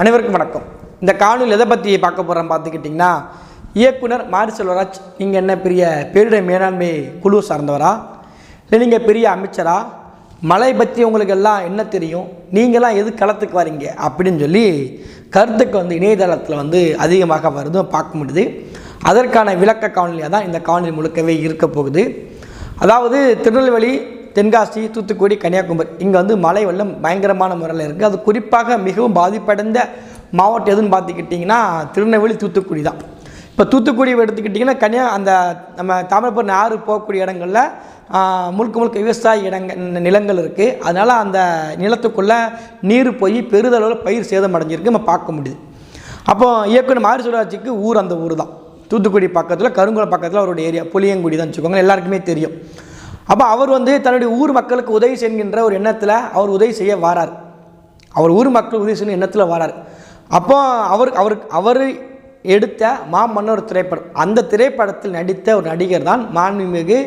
அனைவருக்கும் வணக்கம். இந்த காணொலி எதை பற்றி பார்க்க போகிறோம் பார்த்துக்கிட்டிங்கன்னா இயக்குனர் மாரி செல்வராஜ் நீங்கள் என்ன பெரிய பேரிடர் மேலாண்மை குழு சார்ந்தவரா? இல்லை நீங்கள் பெரிய அமைச்சரா? மலை பற்றி உங்களுக்கு எல்லாம் என்ன தெரியும்? நீங்களாம் எது களத்துக்கு வரீங்க? அப்படின்னு சொல்லி கருத்துக்கு வந்து இணையதளத்தில் வந்து அதிகமாக வருதும் பார்க்க முடியுது. அதற்கான விளக்க காணொலியாக தான் இந்த காணொலி முழுக்கவே இருக்க போகுது. அதாவது திருநெல்வேலி தென்காசி தூத்துக்குடி கன்னியாகுமரி. இங்கே வந்து மழை வெள்ளம் பயங்கரமான முறையில் இருக்குது அது குறிப்பாக மிகவும் பாதிப்படைந்த மாவட்டம் எதுன்னு பார்த்துக்கிட்டிங்கன்னா திருநெல்வேலி தூத்துக்குடி தான். இப்போ தூத்துக்குடி எடுத்துக்கிட்டிங்கன்னா கன்னியா அந்த நம்ம தாமிரபரணி ஆறு போகக்கூடிய இடங்களில் முழுக்க முழுக்க விவசாய இடங்கள் நிலங்கள் இருக்குது அதனால் அந்த நிலத்துக்குள்ளே நீர் போய் பெரிதளவில் பயிர் சேதம் அடைஞ்சிருக்கு நம்ம பார்க்க முடியுது. அப்போ இயக்குனர் மாரி சுவராட்சிக்கு ஊர் அந்த ஊர் தான். தூத்துக்குடி பக்கத்தில் கருங்குளம் பக்கத்தில் அவருடைய ஏரியா புளியங்குடி தான் வச்சுக்கோங்க எல்லாருக்குமே தெரியும். அப்போ அவர் வந்து தன்னுடைய ஊர் மக்களுக்கு உதவி செய்கின்ற ஒரு எண்ணத்தில் அவர் உதவி செய்ய வாரார். அவர் ஊர் மக்கள் உதவி செய்யும் எண்ணத்தில் வாரார். அப்போ அவர் அவர் அவர் எடுத்த மாமன்னர் திரைப்படம். அந்த திரைப்படத்தில் நடித்த ஒரு நடிகர் தான் மாண்புமிகு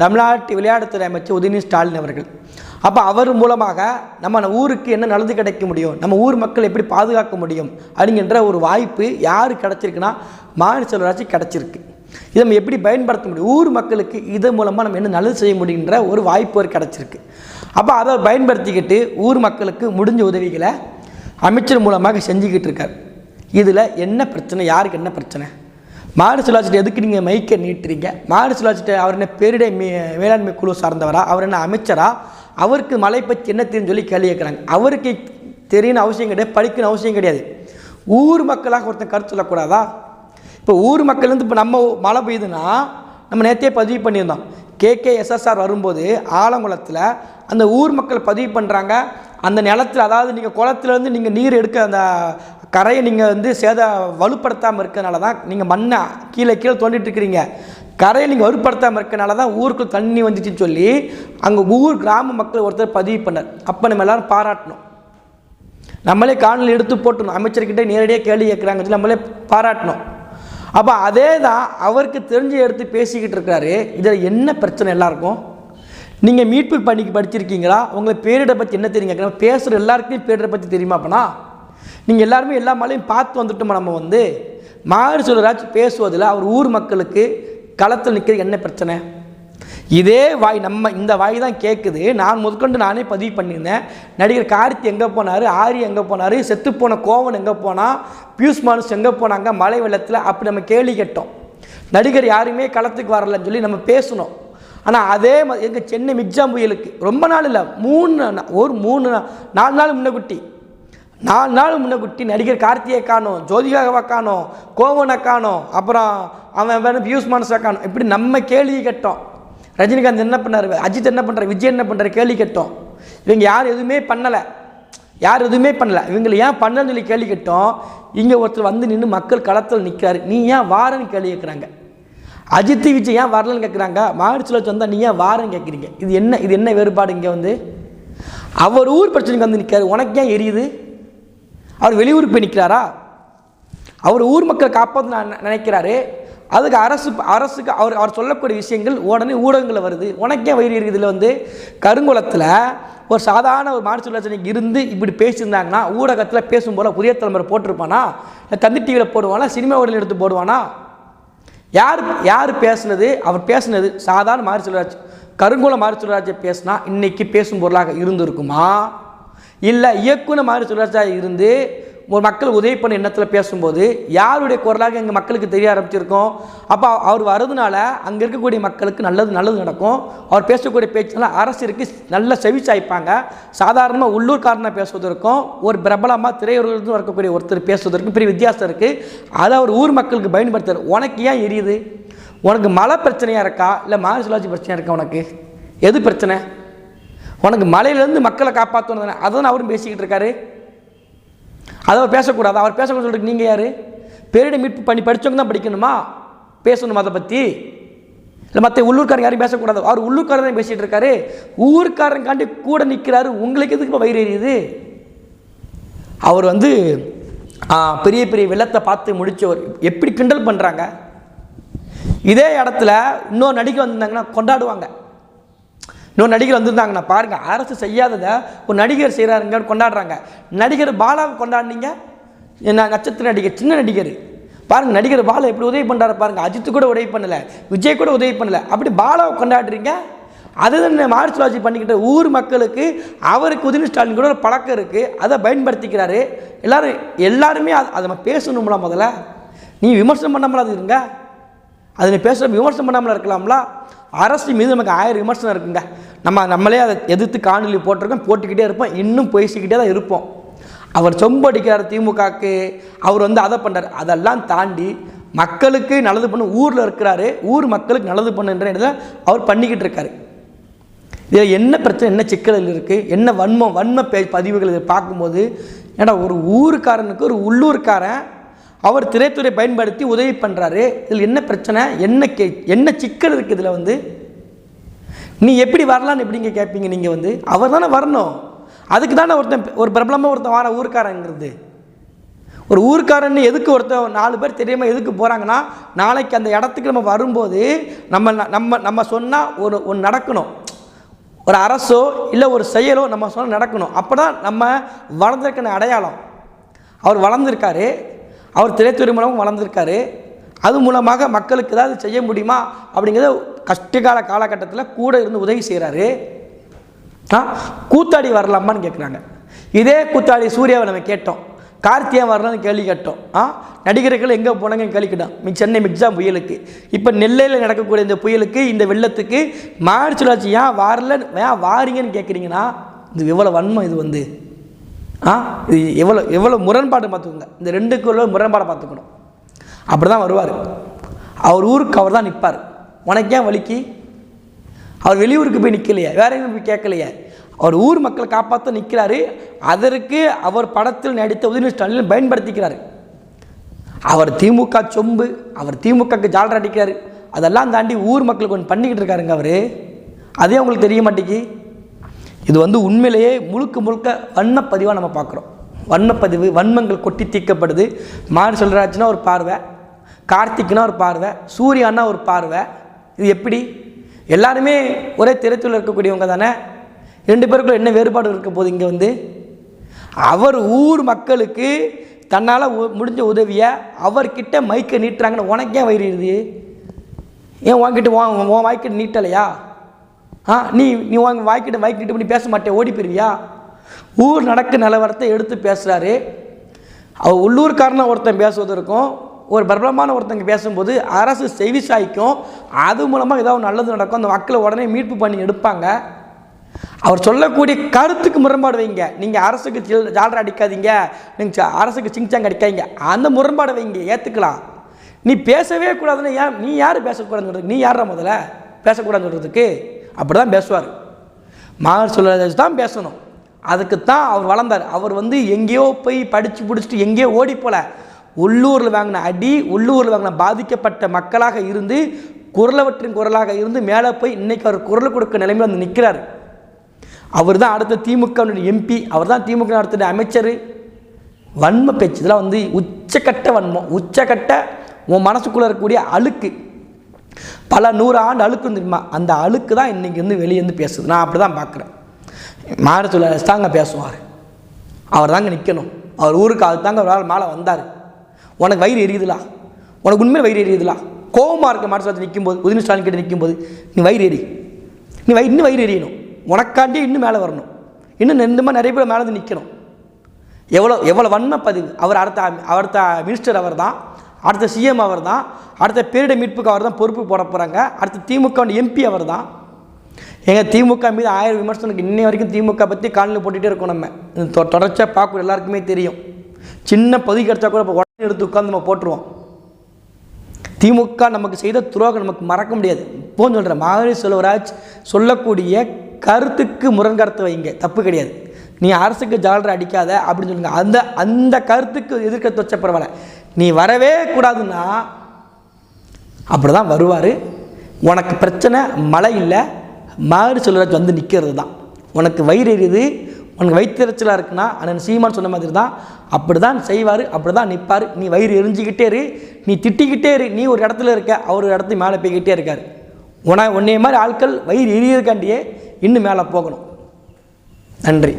தமிழ்நாட்டு விளையாட்டுத்துறை அமைச்சர் உதயநிதி ஸ்டாலின் அவர்கள். அப்போ அவர் மூலமாக நம்ம ஊருக்கு என்ன நல்லது கிடைக்க முடியும்? நம்ம ஊர் மக்கள் எப்படி பாதுகாக்க முடியும்? அப்படிங்கிற ஒரு வாய்ப்பு யார் கிடச்சிருக்குன்னா மாநில செல்வராட்சி கிடச்சிருக்கு. இதை நம்ம எப்படி பயன்படுத்த முடியும்? ஊர் மக்களுக்கு இது மூலமாக நம்ம என்ன நல்லது செய்ய முடியுன்ற ஒரு வாய்ப்பு ஒரு கிடச்சிருக்கு. அப்போ அதை பயன்படுத்திக்கிட்டு ஊர் மக்களுக்கு முடிஞ்ச உதவிகளை அமைச்சர் மூலமாக செஞ்சுக்கிட்டு இருக்கார். இதில் என்ன பிரச்சனை? யாருக்கு என்ன பிரச்சனை? மாடு சுழாச்சிட்டு எதுக்கு நீங்கள் மைக்கை நீட்டுறீங்க? மாடு சுழாச்சிட்டு அவர் என்ன பேரிடை மே வேளாண்மை குழு சார்ந்தவரா? அவர் என்ன அமைச்சரா? அவருக்கு மலை பற்றி என்ன தெரியும் சொல்லி கேள்வி கேட்குறாங்க. அவருக்கு தெரியணும் அவசியம் கிடையாது படிக்கணும் அவசியம் கிடையாது. ஊர் மக்களாக ஒருத்தன் கருத்து சொல்லக்கூடாதா? இப்போ ஊர் மக்கள் வந்து இப்போ நம்ம மழை பெய்யுதுன்னா நம்ம நேற்றே பதிவு பண்ணியிருந்தோம். கேகேஎஸ்எஸ்ஆர் வரும்போது ஆலங்குளத்தில் அந்த ஊர் மக்கள் பதிவு பண்ணுறாங்க அந்த நிலத்தில் அதாவது நீங்கள் குளத்துலேருந்து நீங்கள் நீர் எடுக்க அந்த கரையை நீங்கள் வந்து சேத வலுப்படுத்தாமல் இருக்கிறனால தான் நீங்கள் மண்ணை கீழே கீழே தோண்டிட்டு இருக்கிறீங்க. கரையை நீங்கள் வலுப்படுத்தாமல் இருக்கனால தான் ஊருக்குள் தண்ணி வந்துச்சுன்னு சொல்லி அங்கே ஊர் கிராம மக்கள் ஒருத்தர் பதிவு பண்ணார். அப்போ நம்ம எல்லாரும் பாராட்டணும். நம்மளே காணொலி எடுத்து போட்டணும் அமைச்சர்கிட்ட நேரடியாக கேள்வி கேட்குறாங்க சொல்லி நம்மளே பாராட்டணும். அப்போ அதே தான் அவருக்கு தெரிஞ்சு எடுத்து பேசிக்கிட்டு இருக்கிறாரு இதில் என்ன பிரச்சனை எல்லாருக்கும்? நீங்கள் மீட்பு பணிக்கு படிச்சிருக்கீங்களா? உங்களை பேரிடை பற்றி என்ன தெரியுங்க? பேசுகிற எல்லாருக்குமே பேரிடை பற்றி தெரியுமா அப்பனா? நீங்கள் எல்லாருமே எல்லா மலையும் பார்த்து வந்துட்டோமா நம்ம வந்து? மாறு சொல்கிறாச்சும் பேசுவதில் அவர் ஊர் மக்களுக்கு களத்தில் நிற்கிறது என்ன பிரச்சனை? இதே வாய் நம்ம இந்த வாய் தான் கேட்குது நான் முதற்கொண்டு நானே பதிவு பண்ணியிருந்தேன். நடிகர் கார்த்தி எங்கே போனார் ஆரி எங்கே போனார் செத்துப்போன கோவன் எங்கே போனால் பியூஸ் மானுஸ் எங்கே போனாங்க மழை வெள்ளத்தில் அப்படி நம்ம கேள்வி கேட்டோம். நடிகர் யாருமே களத்துக்கு வரலன்னு சொல்லி நம்ம பேசணும் ஆனால் அதே மாதிரி எங்கள் சென்னை மிக்ஜாம் புயலுக்கு ரொம்ப நாள் இல்லை மூணு ஒரு மூணு நாலு நாள் முன்னக்குட்டி நாலு நாள் முன்னக்குட்டி நடிகர் கார்த்தியை காணோம் ஜோதிகாவை காணோம் கோவனை காணோம் அப்புறம் அவன் வேணும் பியூஸ் மானஸை காணோம். இப்படி நம்ம கேள்வி கேட்டோம். ரஜினிகாந்த் என்ன பண்ணார்? அஜித் என்ன பண்ணுறாரு விஜய் என்ன பண்ணுறாரு கேள்வி கேட்டோம். இவங்க யார் எதுவுமே பண்ணலை. யார் எதுவுமே பண்ணல. இவங்களை ஏன் பண்ணலன்னு சொல்லி கேள்வி கேட்டோம். இங்கே ஒருத்தர் வந்து நின்று மக்கள் களத்தில் நிற்கிறாரு நீ ஏன் வாரன்னு கேள்வி கேட்குறாங்க அஜித் விஜய் ஏன் வரலன்னு கேட்குறாங்க மார்ச் லட்சம் வந்தால் நீ ஏன் வாரன்னு கேட்குறீங்க இது என்ன இது என்ன வேறுபாடு இங்கே வந்து? அவர் ஊர் பிரச்சனைக்கு வந்து நிற்காரு உனக்கு ஏன் எரியுது? அவர் வெளியூருக்கு போய் நிற்கிறாரா அவர் ஊர் மக்களை காப்பாற்ற நினைக்கிறாரு. அதுக்கு அரசு அரசுக்கு அவர் அவர் சொல்லக்கூடிய விஷயங்கள் உடனே ஊடகங்களில் வருது. உனக்கே வயிறு இருக்குதுல வந்து கருங்குளத்தில் ஒரு சாதாரண ஒரு மாற்று சுழற்சனைக்கு இருந்து இப்படி பேசியிருந்தாங்கன்னா ஊடகத்தில் பேசும் போல் புதிய தலைமுறை போட்டிருப்பானா? இல்லை தந்தி டிவியில் போடுவானா? சினிமா உடல் எடுத்து போடுவானா? யார் யார் பேசுனது? அவர் பேசுனது சாதாரண மாரி செல்வராஜ் கருங்குள மாரி செல்வராஜை பேசினா இன்னைக்கு பேசும் பொருளாக இருந்திருக்குமா? இல்லை இயக்குனர் மாரி செல்வராஜாக இருந்து ஒரு மக்கள் உதவி பண்ண எண்ணத்தில் பேசும்போது யாருடைய குரலாக எங்கள் மக்களுக்கு தெரிய ஆரம்பிச்சிருக்கோம்? அப்போ அவர் வர்றதுனால அங்கே இருக்கக்கூடிய மக்களுக்கு நல்லது நல்லது நடக்கும். அவர் பேசக்கூடிய பேச்சுனால அரசிற்கு நல்ல செவி சாய்ப்பாங்க. சாதாரணமாக உள்ளூர்காரனாக பேசுவதற்கும் ஒரு பிரபலமாக திரையுறவிலிருந்து வரக்கூடிய ஒருத்தர் பேசுவதற்கும் பெரிய வித்தியாசம் இருக்குது அதை அவர் ஊர் மக்களுக்கு பயன்படுத்துறாரு. உனக்கு ஏன் எரியுது? உனக்கு மழை பிரச்சனையாக இருக்கா? இல்லை மாசுலாட்சி பிரச்சனையாக இருக்கா உனக்கு? எது பிரச்சனை? உனக்கு மலையிலேருந்து மக்களை காப்பாற்றணும் தானே அதான் அவரும் பேசிக்கிட்டு இருக்காரு. அதை அவர் பேசக்கூடாது? அவர் பேசக்கூடாது சொல்றதுக்கு நீங்கள் யார்? பேரிடர் மீட்பு பண்ணி படித்தவங்க தான் படிக்கணுமா? பேசணும் அதை பற்றி இல்லை மற்ற உள்ளூர்காரங்க யாரும் பேசக்கூடாது? அவர் உள்ளூர்காரர் தான் பேசிகிட்டு இருக்காரு. ஊர்க்காரங்காண்டி கூட நிற்கிறாரு உங்களுக்கு எதுக்கு இப்போ வயிறு எரியுது? அவர் வந்து பெரிய பெரிய வெள்ளத்தை பார்த்து முடித்தவர் எப்படி கிண்டல் பண்ணுறாங்க இதே இடத்துல இன்னொரு நடிகை வந்திருந்தாங்கன்னா கொண்டாடுவாங்க. இன்னொரு நடிகர் வந்திருந்தாங்கண்ணா பாருங்கள் அரசு செய்யாததை ஒரு நடிகர் செய்கிறாருங்க கொண்டாடுறாங்க. நடிகர் பாலாவை கொண்டாடினீங்க? என்ன நட்சத்திர நடிகர் சின்ன நடிகர். பாருங்க நடிகர் பாலா எப்படி உதவி பண்ணுறாரு பாருங்க அஜித்து கூட உதவி பண்ணல விஜய் கூட உதவி பண்ணல. அப்படி பாலாவை கொண்டாடுறீங்க? அதுதான் மார்ச் சுழற்சி பண்ணிக்கிட்ட ஊர் மக்களுக்கு அவருக்கு உதவி ஸ்டாலின் கூட ஒரு பழக்கம் இருக்குது அதை பயன்படுத்திக்கிறாரு. எல்லாரும் எல்லாருமே அது அதை நம்ம பேசணும்ல முதல்ல. நீ விமர்சனம் பண்ணாமல அது இருங்க. அதை நீ பேசுகிற விமர்சனம் பண்ணாமல் இருக்கலாம்ல. அரசு மீது நமக்கு ஆயிரம் விமர்சனம் இருக்குங்க. நம்ம நம்மளே அதை எதிர்த்து காணொலி போட்டிருக்கோம் போட்டுக்கிட்டே இருப்போம் இன்னும் பேசிக்கிட்டே தான் இருப்போம். அவர் சொம்படிக்கிறார் திமுகக்கு அவர் வந்து அதை பண்ணுறார் அதெல்லாம் தாண்டி மக்களுக்கு நல்லது பண்ண ஊரில் இருக்கிறாரு ஊர் மக்களுக்கு நல்லது பண்ணுன்ற அவர் பண்ணிக்கிட்டு இருக்காரு. இதில் என்ன பிரச்சனை என்ன சிக்கல்கள் இருக்குது என்ன வன்மம் வன்ம பே பதிவுகள் இதை பார்க்கும்போது ஏன்னா ஒரு ஊருக்காரனுக்கு ஒரு உள்ளூர்காரன் அவர் திரைத்துறை பயன்படுத்தி உதவி பண்ணுறாரு இதில் என்ன பிரச்சனை? என்ன கே என்ன சிக்கல் இருக்குது இதில் வந்து? நீ எப்படி வரலான்னு எப்படிங்க கேட்பீங்க நீங்கள் வந்து? அவர் தானே வரணும். அதுக்கு தானே ஒருத்தன் ஒரு பிரபலமாக ஒருத்தன் வார ஊருக்காரங்கிறது. ஒரு ஊருக்காரன்னு எதுக்கு ஒருத்தன் நாலு பேர் தெரியாமல் எதுக்கு போகிறாங்கன்னா நாளைக்கு அந்த இடத்துக்கு நம்ம வரும்போது நம்ம நம்ம நம்ம சொன்னால் ஒரு ஒன்று நடக்கணும். ஒரு அரசோ இல்லை ஒரு செயலோ நம்ம சொன்னால் நடக்கணும். அப்போ தான் நம்ம வளர்ந்துருக்கிற அடையாளம். அவர் வளர்ந்துருக்காரு. அவர் திரைத்துறை மூலமாக வளர்ந்துருக்காரு. அது மூலமாக மக்களுக்கு ஏதாவது செய்ய முடியுமா? அப்படிங்கிறத கஷ்டகால காலகட்டத்தில் கூட இருந்து உதவி செய்கிறாரு ஆ? கூத்தாடி வரலாமான்னு கேட்குறாங்க இதே கூத்தாடி சூர்யாவை நம்ம கேட்டோம். கார்த்தியா வரலான்னு கேள்வி கேட்டோம். ஆ? நடிகர்கள் எங்கே போனாங்கன்னு கேள்வி கேட்டோம். சென்னை மிக்ஸாம் புயலுக்கு. இப்போ நெல்லையில் நடக்கக்கூடிய இந்த புயலுக்கு இந்த வெள்ளத்துக்கு மார்ச் ஏன் வரல ஏன் வாரீங்கன்னு கேட்குறீங்கன்னா இது எவ்வளோ வன்மம் இது வந்து. ஆ? இது எவ்வளோ எவ்வளோ முரண்பாடு பார்த்துக்கோங்க. இந்த ரெண்டுக்குள்ள முரண்பாடை பார்த்துக்கணும். அப்படி தான் வருவார். அவர் ஊருக்கு அவர் தான் நிற்பார் உனக்கு ஏன் வலிக்கு? அவர் வெளியூருக்கு போய் நிற்கலையே வேற எங்கேயும் போய் கேட்கலையே. அவர் ஊர் மக்களை காப்பாற்ற நிற்கிறாரு அதற்கு அவர் படத்தில் நடித்த உதயநிதி ஸ்டாலின் பயன்படுத்திக்கிறார். அவர் திமுக சொம்பு அவர் திமுகக்கு ஜாலர் அடிக்கிறார். அதெல்லாம் தாண்டி ஊர் மக்களுக்கு ஒன்று பண்ணிக்கிட்டு இருக்காருங்க அவர். அதே உங்களுக்கு தெரிய மாட்டேங்கி இது வந்து உண்மையிலேயே முழுக்க முழுக்க வண்ணப்பதிவாக நம்ம பார்க்குறோம். வண்ணப்பதிவு வன்மங்கள் கொட்டி தீக்கப்படுது மாரி செல்வராஜ்னா ஒரு பார்வை கார்த்திக்னா ஒரு பார்வை சூர்யானா ஒரு பார்வை. இது எப்படி? எல்லாருமே ஒரே திரைத்துறையில் இருக்கக்கூடியவங்க தானே? ரெண்டு பேருக்குள்ள என்ன வேறுபாடு இருக்க போகுது இங்கே வந்து? அவர் ஊர் மக்களுக்கு தன்னால் முடிஞ்ச உதவியை அவர்கிட்ட மைக்கை நீட்டுறாங்கன்னு உனக்கே வயிறு இது ஏன் உன்கிட்ட உன் உன் வாய்க்கிட்ட நீட்டலையா? ஆ நீ நீ வாங்க வாய்க்கிட்ட வாய்க்கிட்ட பண்ணி பேச மாட்டே ஓடி போயிருவியா? ஊர் நடக்க நிலவரத்தை எடுத்து பேசுகிறாரு அவர் உள்ளூர்காரனாக ஒருத்தன் பேசுவதற்கும் ஒரு பிரபலமான ஒருத்தங்க பேசும்போது அரசு செவி சாய்க்கும். அது மூலமாக ஏதாவது நல்லது நடக்கும். அந்த மக்களை உடனே மீட்பு பண்ணி எடுப்பாங்க. அவர் சொல்லக்கூடிய கருத்துக்கு முரண்பாடு வைங்க. நீங்கள் அரசுக்கு ஜாலரை அடிக்காதீங்க. நீங்கள் அரசுக்கு சிங்சாங் அடிக்காதீங்க. அந்த முரண்பாடு வைங்க. ஏற்றுக்கலாம் நீ பேசவே கூடாதுன்னு ஏன் நீ யார் பேசக்கூடாதுன்னு சொல்கிறதுக்கு நீ யாரா முதல்ல? பேசக்கூடாதுன்னு சொல்கிறதுக்கு அப்படி தான் பேசுவார் மகர் சொல்ல தான் பேசணும். அதுக்கு தான் அவர் வளர்ந்தார். அவர் வந்து எங்கேயோ போய் படித்து பிடிச்சிட்டு எங்கேயோ ஓடி போல உள்ளூரில் வாங்கின அடி உள்ளூரில் வாங்கின பாதிக்கப்பட்ட மக்களாக இருந்து குரலவற்றின் குரலாக இருந்து மேலே போய் இன்றைக்கி அவர் குரல் கொடுக்க நிலைமையில் வந்து நிற்கிறார் அவர் தான் அடுத்த திமுக எம்பி அவர் தான் திமுக அடுத்த அமைச்சர். வன்ம பேச்சு இதெல்லாம் வந்து உச்சக்கட்ட வன்மம். உச்சக்கட்ட உன் மனசுக்குள்ளே இருக்கக்கூடிய அழுக்கு. பல நூறு ஆண்டு அழுக்கு தெரியுமா? அந்த அழுக்கு தான் இன்றைக்கி வந்து வெளியே வந்து பேசுது. நான் அப்படி தான் பார்க்குறேன். மாநில தாங்க பேசுவார். அவர் தாங்க நிற்கணும் அவர் ஊருக்கு அது தாங்க ஒரு ஆள் மேலே வந்தார். உனக்கு வயிறு எரியுதுலா உனக்கு உண்மையில் வயிறு எரியுதுலா கோபமாக இருக்க மாட்டு நிற்கும்போது உதயநிதி ஸ்டாலின் கிட்ட நிற்கும்போது நீ வயிறு எரி. நீ வயிறு இன்னும் வயிறு எரியணும். உனக்காண்டியே இன்னும் மேலே வரணும். இன்னும் இந்த நிறைய பேர் மேலே வந்து நிற்கணும் எவ்வளோ எவ்வளோ வன்மை பதிவு. அவர் அடுத்த அடுத்த மினிஸ்டர் அவர் தான் அடுத்த சிஎம் அவர் தான் அடுத்த பேரிட மீட்புக்கு அவர் தான் பொறுப்பு போட போகிறாங்க அடுத்த திமுக எம்பி அவர் தான் எங்கள் திமுக மீது ஆயிரம் விமர்சனம் இன்னை வரைக்கும் திமுக பற்றி காலையில் போட்டுகிட்டே இருக்கோம் நம்ம. தொ- தொடர்ச்சியாக பார்க்க எல்லாருக்குமே தெரியும். சின்ன பகுதி கிடச்சா கூட இப்போ உடனே எடுத்து உட்காந்து நம்ம போட்டுருவோம். திமுக நமக்கு செய்த துரோகம் நமக்கு மறக்க முடியாது. போன்னு சொல்கிறேன் மாதிரி செல்வராஜ் சொல்லக்கூடிய கருத்துக்கு முரண்கருத்து வைங்க. தப்பு கிடையாது. நீ அரசுக்கு ஜாலரை அடிக்காத அப்படின்னு சொல்லுங்க. அந்த அந்த கருத்துக்கு எதிர்க்க வச்ச பரவாயில்ல. நீ வரவே கூடாதுன்னா அப்படி தான் வருவார். உனக்கு பிரச்சனை மழை இல்லை. மாறு செல்வராஜ் வந்து நிற்கிறது தான் உனக்கு வயிறு எரியுது. உனக்கு வயிற்றுச்சலாக இருக்குன்னா அண்ணன் சீமான் சொன்ன மாதிரி தான் அப்படி தான் செய்வார் அப்படி தான் நிற்பார் நீ வயிறு எரிஞ்சிக்கிட்டே இரு. நீ திட்டிக்கிட்டே இரு. நீ ஒரு இடத்துல இருக்க அவர் ஒரு இடத்துக்கு மேலே போய்கிட்டே இருக்கார். உன உன்னைய மாதிரி ஆட்கள் வயிறு எரியறதுக்காண்டியே இன்னும் மேலே போகணும். நன்றி.